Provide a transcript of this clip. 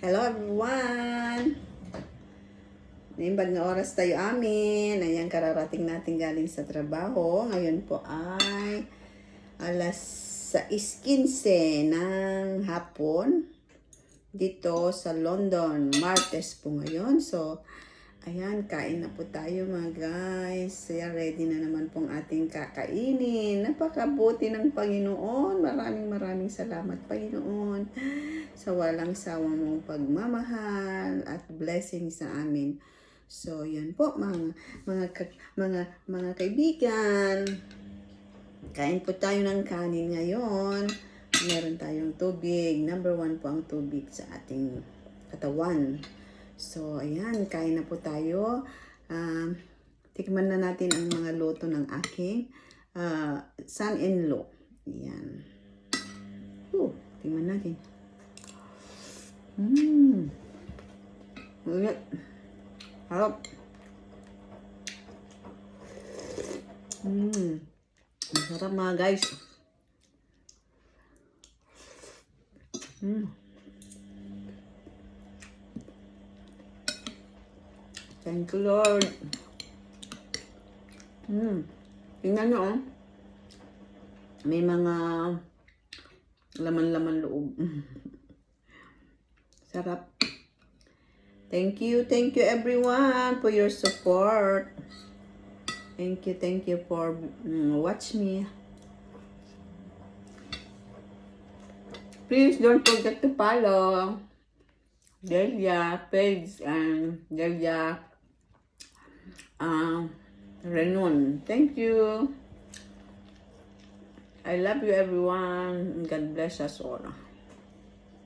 Hello everyone! Naimbag na oras tayo amin. Ayan, kararating natin galing sa trabaho. Ngayon po ay alas 6.15 ng hapon dito sa London. Martes po ngayon. So, ayan, kain na po tayo mga guys. Kaya ready na naman pong ating kakainin. Napakabuti ng Panginoon. Maraming maraming salamat Panginoon sa walang sawang mong pagmamahal at blessing sa amin. So, yun po mga mga mga mga kaibigan. Kain po tayo ng kanin ngayon. Meron tayong tubig. Number one po ang tubig sa ating katawan. So, ayan, kain na po tayo. Um, tikman na natin ang mga luto ng aking uh, son-in-law. Ayan. Uh, tingnan natin. Mmm. Ulit. Harap. Mmm. Masarap mga guys. Mmm. Thank you, Lord. Mmm. Tingnan nyo, oh. May mga laman-laman loob. Sarap. Thank you, thank you everyone for your support. Thank you, thank you for mm, watch me. Please don't forget to follow Delia page and Delia uh, Renon. Thank you. I love you everyone. God bless us all.